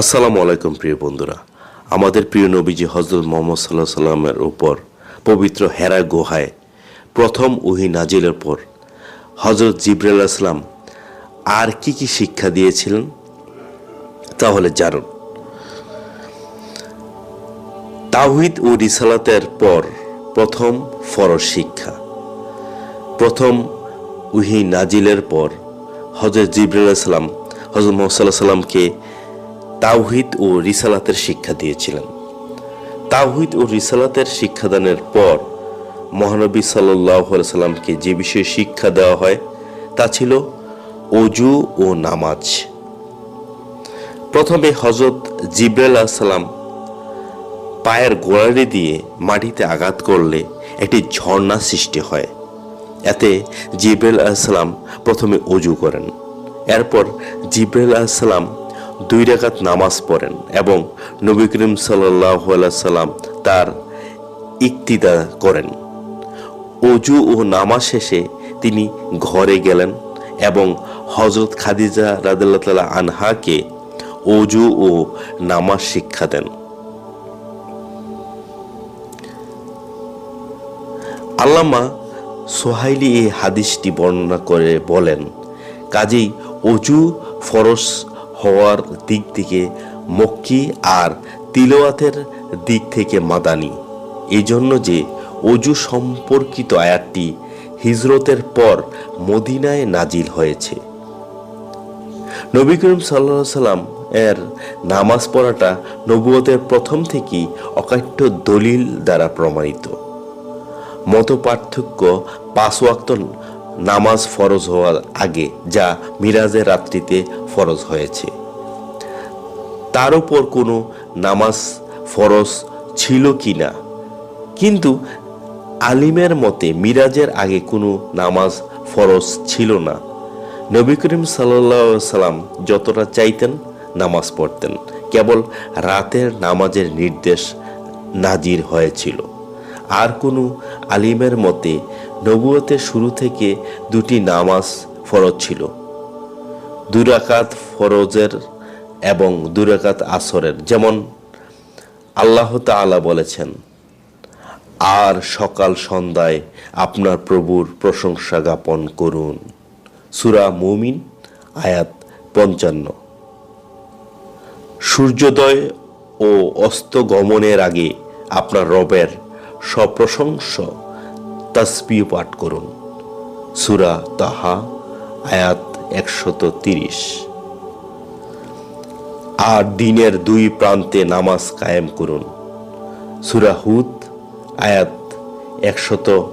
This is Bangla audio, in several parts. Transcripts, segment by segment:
আসসালামু আলাইকুম, প্রিয় বন্ধুরা। আমাদের প্রিয় নবীজি হজরত মোহাম্মদ সাল্লাহ সাল্লামের উপর পবিত্র হেরা গুহায় প্রথম উহি নাজিলের পর হজরত জিব্রাইল আসলাম আর কি কি শিক্ষা দিয়েছিলেন? তাহলে জানুন। তাওহিদ ও রিসালাতের পর প্রথম ফরজ শিক্ষা। প্রথম উহি নাজিলের পর হজরত জিবরুল ইসলাম হজরত মোহাম্মদ সাল্লাহ সাল্লামকে তাওহিদ ও রিসালাতের শিক্ষা দিয়েছিলেন। তাওহিদ ও রিসালাতের শিক্ষাদানের পর মহানবী সাল্লাহ সাল্লামকে যে বিষয়ে শিক্ষা দেওয়া হয় তা ছিল অজু ও নামাজ। প্রথমে হজরত জিব্রাইল সালাম পায়ের গোড়ালি দিয়ে মাটিতে আঘাত করলে একটি ঝর্ণা সৃষ্টি হয়। এতে জিব্রাইল আলাইসাল্লাম প্রথমে অজু করেন। এরপর জিব্রাইল আলাইসাল্লাম দুই রাকাত নামাজ পড়েন এবং নবী করিম সাল্লাহ সাল্লাম তার ইক্তিদা করেন। অজু ও নামাজ শেষে তিনি ঘরে গেলেন এবং হজরত খাদিজা রাদিল্লাহ তালা আনহাকে অজু ও নামাজ শিক্ষা দেন। আল্লামা সোহাইলি এই হাদিসটি বর্ণনা করে বলেন, কাজেই অজু ফরস হওয়ার দিক থেকে মক্কি আর তিলওয়াতের দিক থেকে মাদানি। এই জন্য যে অজু সম্পর্কিত আয়াতটি হিজরতের পর মদিনায় নাজিল হয়েছে। নবী করিম সাল্লা সাল্লাম এর নামাজ পড়াটা নবুয়তের প্রথম থেকেই অকাট্য দলিল দ্বারা প্রমাণিত। মত পার্থক্য পাঁচ ওয়াক্ত নামাজ ফরজ হওয়ার আগে যা মিরাজের রাত্রিতে ফরজ হয়েছে। তার উপর কোনো নামাজ ফরজ ছিল কি না কিন্তু আলিমের মতে মিরাজের আগে কোনো নামাজ ফরজ ছিল না। নবী করিম সাল্লা সাল্লাম যতটা চাইতেন নামাজ পড়তেন। কেবল রাতের নামাজের নির্দেশ নাজির হয়েছিল। আর কোনো আলিমের মতে নবুয়তের শুরু থেকে দুটি নামাজ ফরজ ছিল। দুরাকাত ফরজের এবং দুরাকাত আসরের। যেমন আল্লাহ তাআলা বলেছেন, আর সকাল সন্ধ্যায় আপনার প্রভুর প্রশংসা জ্ঞাপন করুন। সুরা মুমিন, আয়াত পঞ্চান্ন। সূর্যোদয় ও অস্ত গমনের আগে আপনার রবের সপ্রশংস তসবি পাঠ করুন। সুরা তাহা, আয়াত একশত তিরিশ। আর দিনের দুই প্রান্তে নামাজ কায়েম করুন। সুরা হুদ, আয়াত একশত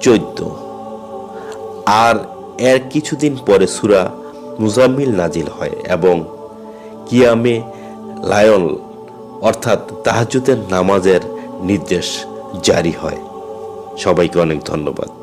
চোদ্দ। আর এর কিছুদিন পরে সুরা মুজাম্মিল নাজিল হয় এবং কিয়ামে লায়ন, অর্থাৎ তাহাজুদের নামাজের নির্দেশ জারি হয়। সবাইকে অনেক ধন্যবাদ।